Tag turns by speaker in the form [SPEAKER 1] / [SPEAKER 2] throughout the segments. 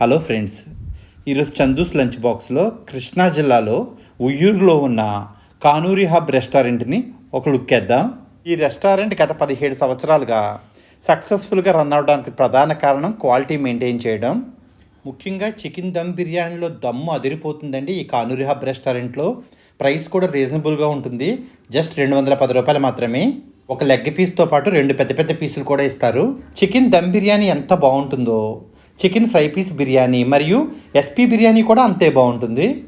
[SPEAKER 1] Hello friends ఈరోజు Chandu's lunch బాక్స్లో కృష్ణా జిల్లాలో ఉయ్యూరులో ఉన్న కానూరి హబ్ రెస్టారెంట్ని ఒక లుక్ వేద్దాం. ఈ రెస్టారెంట్ గత పదిహేడు సంవత్సరాలుగా సక్సెస్ఫుల్గా రన్ అవడానికి ప్రధాన కారణం క్వాలిటీ మెయింటైన్ చేయడం. ముఖ్యంగా చికెన్ దమ్ బిర్యానీలో దమ్ము అదిరిపోతుందండి ఈ కానూరి హబ్ రెస్టారెంట్లో. ప్రైస్ కూడా రీజనబుల్గా ఉంటుంది జస్ట్ రెండు వందల పది రూపాయలు మాత్రమే. ఒక లెగ్ పీస్తో పాటు రెండు పెద్ద పెద్ద పీసులు కూడా ఇస్తారు. చికెన్ దమ్ బిర్యానీ ఎంత బాగుంటుందో చికెన్ ఫ్రై పీస్ బిర్యానీ మరియు ఎస్పీ బిర్యానీ కూడా అంతే బాగుంటుంది.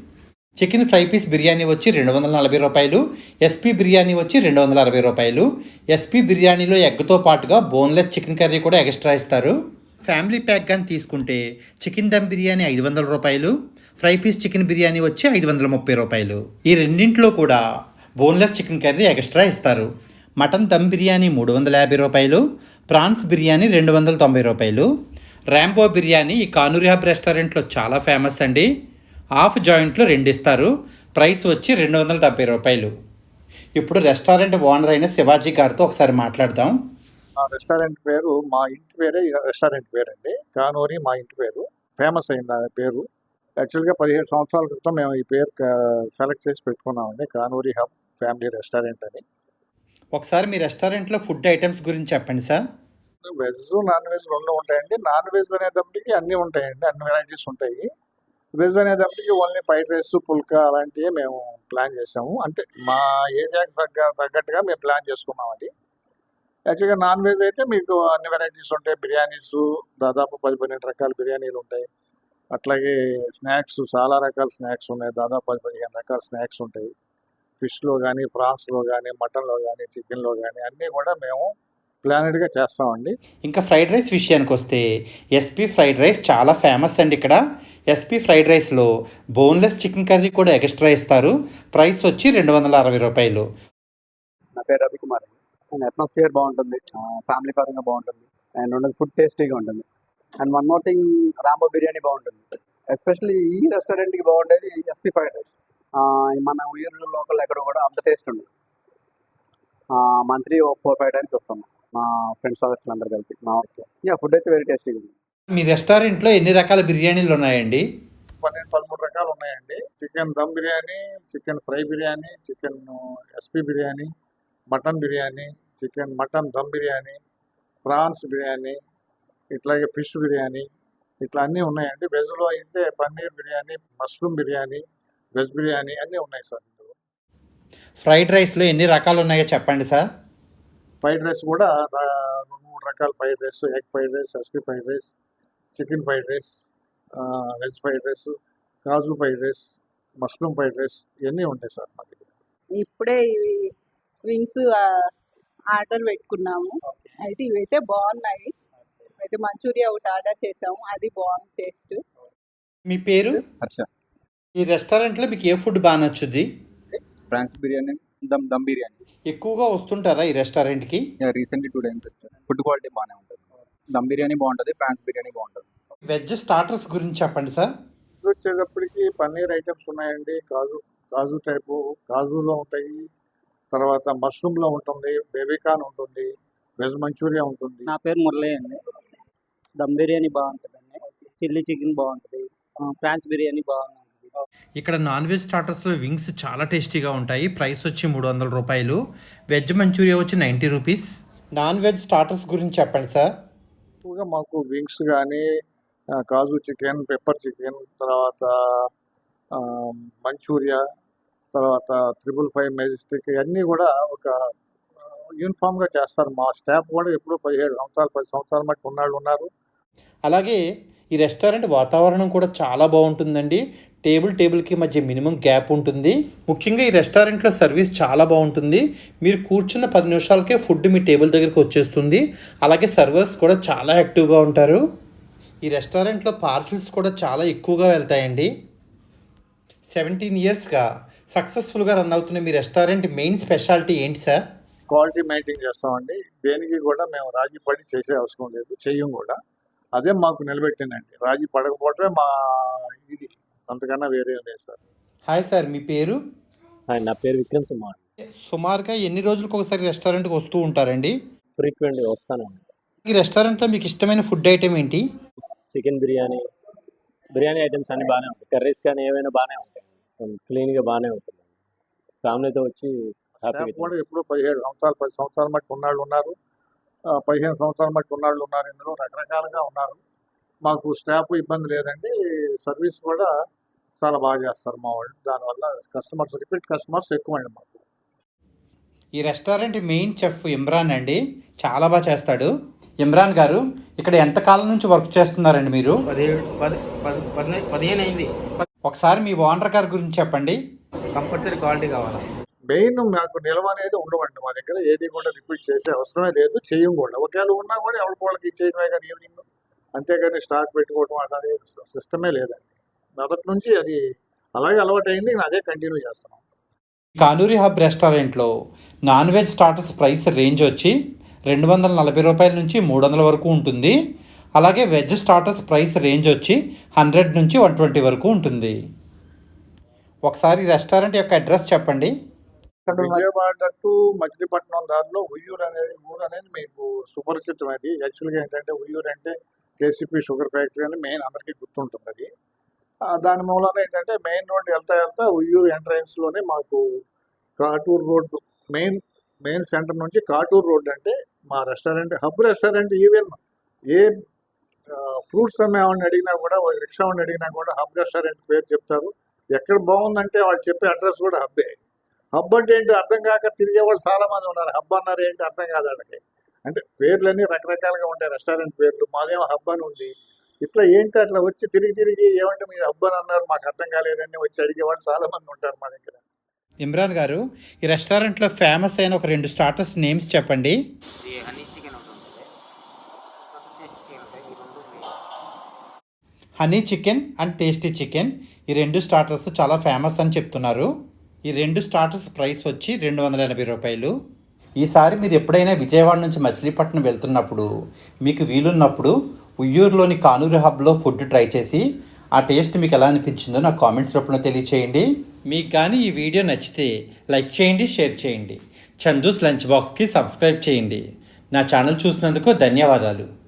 [SPEAKER 1] చికెన్ ఫ్రై పీస్ బిర్యానీ వచ్చి రెండు వందల నలభై రూపాయలు ఎస్పీ బిర్యానీ వచ్చి రెండు వందల అరవై రూపాయలు. ఎస్పీ బిర్యానీలో ఎగ్తో పాటుగా బోన్లెస్ చికెన్ కర్రీ కూడా ఎక్స్ట్రా ఇస్తారు. ఫ్యామిలీ ప్యాక్ కానీ తీసుకుంటే చికెన్ దమ్ బిర్యానీ ఐదు వందల రూపాయలు ఫ్రై పీస్ చికెన్ బిర్యానీ వచ్చి ఐదు వందల ముప్పై రూపాయలు. ఈ రెండింటిలో కూడా బోన్లెస్ చికెన్ కర్రీ ఎక్స్ట్రా ఇస్తారు. మటన్ దమ్ బిర్యానీ మూడు వందల యాభై రూపాయలు ప్రాన్స్ బిర్యానీ రెండు వందల తొంభై రూపాయలు. ర్యాంబో బిర్యానీ ఈ కానూరి హబ్ రెస్టారెంట్లో చాలా ఫేమస్ అండి. హాఫ్ జాయింట్లో రెండు ఇస్తారు ప్రైస్ వచ్చి రెండు వందల డెబ్బై రూపాయలు. ఇప్పుడు రెస్టారెంట్ ఓనర్ అయిన శివాజీ గారితో ఒకసారి మాట్లాడదాం.
[SPEAKER 2] మా రెస్టారెంట్ పేరు మా ఇంటి పేరే రెస్టారెంట్ పేరు అండి కానూరి మా ఇంటి పేరు. ఫేమస్ అయింది ఆ పేరు. యాక్చువల్గా పదిహేడు సంవత్సరాల క్రితం మేము ఈ పేరు సెలెక్ట్ చేసి పెట్టుకున్నామండి. కానూరి హబ్ ఫ్యామిలీ రెస్టారెంట్ అని.
[SPEAKER 1] ఒకసారి మీ రెస్టారెంట్లో ఫుడ్ ఐటమ్స్ గురించి చెప్పండి సార్.
[SPEAKER 2] వెజ్ నాన్ వెజ్ రెండు ఉంటాయండి. నాన్ వెజ్ అనేటప్పటికి అన్నీ ఉంటాయండి. అన్ని వెరైటీస్ ఉంటాయి. వెజ్ అనేటప్పటికి ఓన్లీ ఫ్రైడ్ రైస్ పుల్కా అలాంటివి మేము ప్లాన్ చేసాము అంటే మా ఏరియాకి తగ్గ తగ్గట్టుగా మేము ప్లాన్ చేసుకున్నాం అది. యాక్చువల్గా నాన్ వెజ్ అయితే మీకు అన్ని వెరైటీస్ ఉంటాయి. బిర్యానీస్ దాదాపు పది పన్నెండు రకాల బిర్యానీలు ఉంటాయి. అట్లాగే స్నాక్స్ చాలా రకాల స్నాక్స్ ఉన్నాయి. దాదాపు పది పదిహేను రకాల స్నాక్స్ ఉంటాయి. ఫిష్లో కానీ ఫ్రాన్స్లో కానీ మటన్లో కానీ చికెన్లో కానీ అన్నీ కూడా మేము ప్లానెడ్గా చేస్తామండి.
[SPEAKER 1] ఇంకా ఫ్రైడ్ రైస్ విషయానికి వస్తే ఎస్పీ ఫ్రైడ్ రైస్ చాలా ఫేమస్ అండి ఇక్కడ. ఎస్పీ ఫ్రైడ్ రైస్లో బోన్లెస్ చికెన్ కర్రీ కూడా ఎక్స్ట్రా ఇస్తారు. ప్రైస్ వచ్చి రెండు వందల అరవై రూపాయలు.
[SPEAKER 3] నా పేరు రవికుమార్ అండ్. అట్మాస్ఫియర్ బాగుంటుంది. ఫ్యామిలీ పరంగా బాగుంటుంది. అండ్ ఉండదు ఫుడ్ టేస్టీగా ఉంటుంది. And one more thing Rambo biryani బాగుంటుంది. ఎస్పెషల్లీ ఈ రెస్టారెంట్కి బాగుండేది ఎస్పీ ఫ్రైడ్ రైస్. మన ఊరు లోకల్ ఎక్కడ కూడా అంత టేస్ట్ ఉండదు. మంత్లీ ఫోర్ ఫైవ్ టైమ్స్ వస్తాం మా ఫ్రెండ్స్ అందరు కలిపి మా యా ఫుడ్ అయితే వెరీ టేస్టీగా ఉంది.
[SPEAKER 1] మీ రెస్టారెంట్లో ఎన్ని రకాల బిర్యానీలు ఉన్నాయండి?
[SPEAKER 2] పన్నెండు పదమూడు రకాలు ఉన్నాయండి. Chicken dum biryani chicken fry biryani chicken SP biryani mutton biryani chicken mutton dum biryani prawns biryani ఇట్లాగే ఫిష్ బిర్యానీ ఇట్లా అన్నీ ఉన్నాయండి. వెజ్లో అయితే పన్నీర్ బిర్యానీ మష్రూమ్ బిర్యానీ వెజ్ బిర్యానీ అన్నీ ఉన్నాయి సార్
[SPEAKER 1] ఫ్రైడ్ రైస్లో ఎన్ని రకాలు ఉన్నాయో చెప్పండి సార్.
[SPEAKER 2] ఫ్రైడ్ రైస్ కూడా రా- మూడు రకాల fried rice egg fried rice SP fried rice chicken fried rice veg fried rice kaju fried rice mushroom fried rice ఇవన్నీ ఉంటాయి సార్ మా దగ్గర.
[SPEAKER 4] ఇప్పుడే ఇవి వింగ్స్ ఆర్డర్ పెట్టుకున్నాము. అయితే ఇవైతే బాగున్నాయి. అయితే మంచూరియా ఒకటి ఆర్డర్ చేసాము అది బాగుంది టేస్ట్.
[SPEAKER 1] మీ పేరు?
[SPEAKER 3] హర్ష.
[SPEAKER 1] ఈ రెస్టారెంట్లో మీకు ఏ ఫుడ్ బాగా నచ్చుద్ది?
[SPEAKER 3] ఫ్రాన్స్ బిర్యానీ. దమ్ దమ్ బిర్యానీ.
[SPEAKER 1] ఎక్కువగా వస్తుంటారా ఈ రెస్టారెంట్కి?
[SPEAKER 3] రీసెంట్లీ టూ టైమ్స్ వచ్చాను ఫుడ్ క్వాలిటీ బాగానే ఉంటుంది. దమ్ బిర్యానీ బాగుంటుంది ఫ్రాన్స్ బిర్యానీ బాగుంటుంది.
[SPEAKER 1] వెజ్ స్టార్టర్స్ గురించి చెప్పండి సార్.
[SPEAKER 2] వచ్చేటప్పటికి పన్నీర్ ఐటమ్స్ ఉన్నాయండి. కాజు కాజు టైపు కాజులో ఉంటాయి. తర్వాత మష్రూమ్లో ఉంటుంది బేబీకాన్ ఉంటుంది వెజ్ మంచూరియా ఉంటుంది.
[SPEAKER 5] నా పేరు మురళి అండి. దమ్ బిర్యానీ బాగుంటుందండి. చిల్లీ చికెన్ బాగుంటుంది. ఆ, ప్రాన్స్ బిర్యానీ బాగుంటుంది
[SPEAKER 1] ఇక్కడ నాన్ వెజ్ స్టార్టర్స్లో వింగ్స్ చాలా టేస్టీగా ఉంటాయి. ప్రైస్ వచ్చి మూడు వందల రూపాయలు. వెజ్ మంచూరియా వచ్చి ninety rupees. Non veg starters గురించి చెప్పండి సార్.
[SPEAKER 2] ఎక్కువగా మాకు వింగ్స్ కానీ కాజు చికెన్ పెప్పర్ చికెన్ తర్వాత మంచూరియా తర్వాత త్రిబుల్ ఫైవ్ మెజెస్టిక్ ఇవన్నీ కూడా ఒక యూనిఫామ్గా చేస్తారు. మా స్టాఫ్ కూడా ఎప్పుడూ పదిహేడు సంవత్సరాలు పది సంవత్సరాల మట్టి ఉన్నాళ్ళు ఉన్నారు.
[SPEAKER 1] అలాగే ఈ రెస్టారెంట్ వాతావరణం కూడా చాలా బాగుంటుందండి. టేబుల్ టేబుల్కి మధ్య మినిమం గ్యాప్ ఉంటుంది. ముఖ్యంగా ఈ రెస్టారెంట్లో సర్వీస్ చాలా బాగుంటుంది. మీరు కూర్చున్న పది నిమిషాలకే ఫుడ్ మీ టేబుల్ దగ్గరికి వచ్చేస్తుంది. అలాగే సర్వర్స్ కూడా చాలా యాక్టివ్గా ఉంటారు. ఈ రెస్టారెంట్లో పార్సిల్స్ కూడా చాలా ఎక్కువగా వెళ్తాయండి. సెవెంటీన్ ఇయర్స్గా సక్సెస్ఫుల్గా రన్ అవుతున్న మీ రెస్టారెంట్ మెయిన్ స్పెషాలిటీ ఏంటి సార్?
[SPEAKER 2] క్వాలిటీ మెయింటైన్ చేస్తామండి. దేనికి కూడా మేము రాజీ పడి చేసే అవసరం లేదు. చెయ్యం కూడా. అదే మాకు నిలబెట్టిందండి. రాజీ పడకపోవటమే మా ఇది. అంతకన్నా వేరే లేదు సార్.
[SPEAKER 1] హాయ్ సార్ మీ పేరు?
[SPEAKER 6] హాయ్ నా పేరు విక్రమ్ సుమార్.
[SPEAKER 1] సుమారుగా ఎన్ని రోజులకు ఒకసారి రెస్టారెంట్కి వస్తూ ఉంటారండి?
[SPEAKER 6] ఫ్రీక్వెంట్గా వస్తానండి
[SPEAKER 1] ఈ రెస్టారెంట్లో మీకు ఇష్టమైన ఫుడ్ ఐటెం ఏంటి?
[SPEAKER 6] చికెన్ బిర్యానీ బిర్యానీ ఐటమ్స్ అన్ని బాగానే ఉంటాయి. కర్రీస్ కానీ ఏవైనా బాగానే ఉంటాయి. క్లీన్గా బాగానే ఉంటుంది. ఫ్యామిలీతో వచ్చి హ్యాపీగా
[SPEAKER 2] కూడా ఎప్పుడు పదిహేడు సంవత్సరాలు పది సంవత్సరాల మట్టి ఉన్నాళ్ళు ఉన్నారు. ఆ, పదిహేను సంవత్సరాల మట్టి ఉన్నాళ్ళు ఉన్నారు. ఇందులో రకరకాలుగా ఉన్నారు. మాకు స్టాఫ్ ఇబ్బంది లేదండి. సర్వీస్ కూడా చాలా బాగా చేస్తారు మా వాళ్ళు. దానివల్ల కస్టమర్స్ రిపీట్ కస్టమర్స్ ఎక్కువ అండి మాకు.
[SPEAKER 1] ఈ రెస్టారెంట్ మెయిన్ చెఫ్ ఇమ్రాన్ అండి. చాలా బాగా చేస్తాడు. ఇమ్రాన్ గారు ఇక్కడ ఎంత కాలం నుంచి వర్క్ చేస్తున్నారండి మీరు?
[SPEAKER 7] పదిహేడు పది పది పదిహేను పదిహేను అయింది.
[SPEAKER 1] ఒకసారి మీ ఓనర్ గారి గురించి చెప్పండి.
[SPEAKER 7] కంపల్సరీ క్వాలిటీ కావాలా.
[SPEAKER 2] మెయిన్ మాకు నిల్వ అనేది ఉండవండి మా దగ్గర. ఏది కూడా రిపీట్ చేసే అవసరమే లేదు చెయ్యం కూడా. ఒకవేళ ఉన్నా కూడా ఎవరికి వాళ్ళకి ఇచ్చేయడమే కానీ ఈవినింగ్ అంతేగాని స్టాక్ పెట్టుకోవడం అనేది సిస్టమే లేదండి. మొదటి నుంచి అది అలాగే అలవాటైంది నేను అదే కంటిన్యూ చేస్తున్నాం.
[SPEAKER 1] కానూరి హబ్ రెస్టారెంట్లో non veg starters price range వచ్చి రెండు వందల నలభై రూపాయల నుంచి మూడు వందల వరకు ఉంటుంది. అలాగే వెజ్ స్టార్టర్స్ ప్రైస్ రేంజ్ వచ్చి హండ్రెడ్ నుంచి వన్ ట్వంటీ వరకు ఉంటుంది. ఒకసారి రెస్టారెంట్ యొక్క అడ్రస్ చెప్పండి.
[SPEAKER 2] విజయవాడ టు మచిలీపట్నం దారిలో ఉయ్యూరు అనేది ఊరు అనేది మీకు సుపరిచితం అది యాక్చువల్గా ఏంటంటే ఉయ్యూరు అంటే కేసీపీ షుగర్ ఫ్యాక్టరీ అని మెయిన్ అందరికీ గుర్తుంటుంది అది. దాని మూలన ఏంటంటే మెయిన్ రోడ్ వెళ్తా వెళ్తా ఉయ్యూరు ఎంట్రన్స్లోనే మాకు Katuru road main main centre నుంచి కాటూరు రోడ్ అంటే మా రెస్టారెంట్ హబ్ రెస్టారెంట్ ఈవెన్ ఏ ఫ్రూట్స్ అమ్మేవాడిని అడిగినా కూడా రిక్షా వాడిని అడిగినా కూడా హబ్ రెస్టారెంట్ పేరు చెప్తారు. ఎక్కడ బాగుందంటే వాళ్ళు చెప్పే అడ్రస్ కూడా హబ్బే. హబ్ అంటే ఏంటి అర్థం కాక తిరిగే వాళ్ళు చాలా మంది ఉన్నారు. హబ్ అన్నారు ఏంటి అర్థం కాదు వాళ్ళకి అంటే పేర్లన్నీ రకరకాలుగా ఉంటాయి రెస్టారెంట్ పేర్లు. మాదేమో హబ్ అని ఉంది. ఇట్లా ఏంటి అట్లా వచ్చి తిరిగి తిరిగి ఏమంటే మీరు హబ్ అని అన్నారు మాకు అర్థం కాలేదని వచ్చి అడిగేవాళ్ళు చాలా మంది ఉంటారు మా దగ్గర.
[SPEAKER 1] ఇమ్రాన్ గారు ఈ రెస్టారెంట్లో ఫేమస్ అయిన ఒక రెండు స్టార్టర్స్ నేమ్స్ చెప్పండి. Honey chicken and tasty chicken ఈ రెండు స్టార్టర్స్ చాలా ఫేమస్ అని చెప్తున్నారు. ఈ రెండు స్టార్టర్స్ ప్రైస్ వచ్చి రెండు వందల ఎనభై రూపాయలు. ఈసారి మీరు ఎప్పుడైనా విజయవాడ నుంచి మచిలీపట్నం వెళ్తున్నప్పుడు మీకు వీలున్నప్పుడు ఉయ్యూరులోని కానూరు హబ్లో ఫుడ్ ట్రై చేసి ఆ టేస్ట్ మీకు ఎలా అనిపించిందో నాకు కామెంట్స్ రూపంలో తెలియచేయండి. మీకు కానీ ఈ వీడియో నచ్చితే లైక్ చేయండి షేర్ చేయండి. చందూస్ లంచ్ బాక్స్కి సబ్స్క్రైబ్ చేయండి. నా ఛానల్ చూసినందుకు ధన్యవాదాలు.